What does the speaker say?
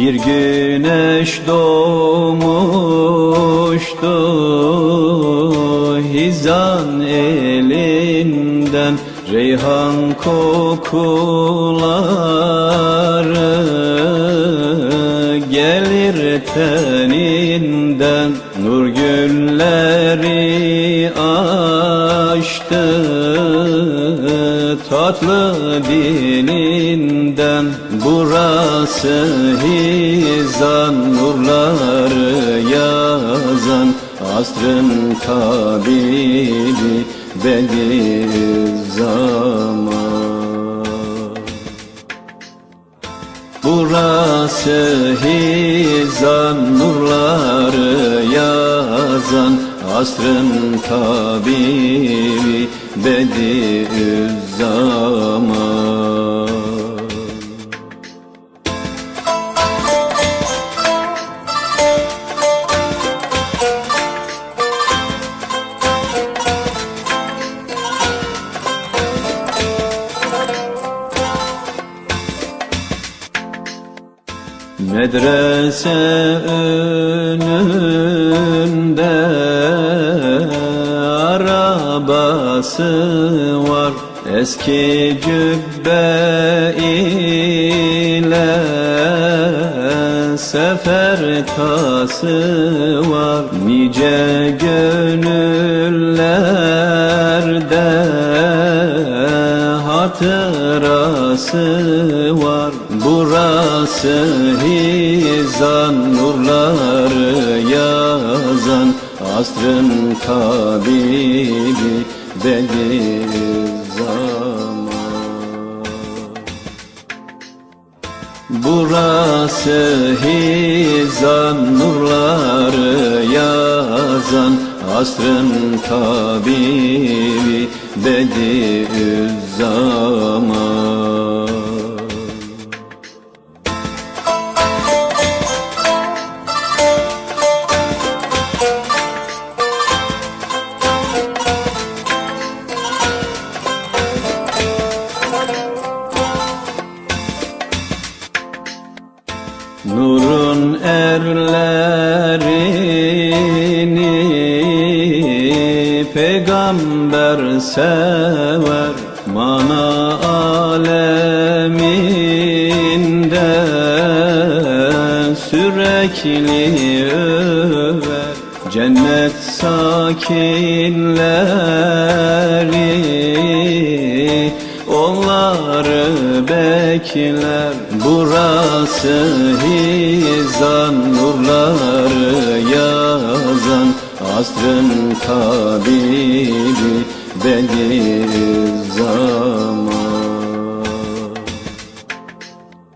Bir güneş doğmuştu Hizan elinden Reyhan kokuları Gelir teninden. Nur gülleri açtı Tatlı dilinden. Burası hizan Nurları yazan. Asrın tabibi Bediüzzaman Burası hizan nurları yazan. Asrın tabibi Bediüzzaman Medrese önünde arabası var. Eski cübbe ile sefer tası var. Nice gönüllerde hatırası var. Burası hizan Asrın tabibi Bediüzzaman Burası hizan nurları yazan Asrın tabibi Bediüzzaman Nurun erlerini peygamber sever. Mana aleminde sürekli över. Cennet sakinleri Onları bekler Burası hizan Nurları yazan Asrın tabibi Bediüzzaman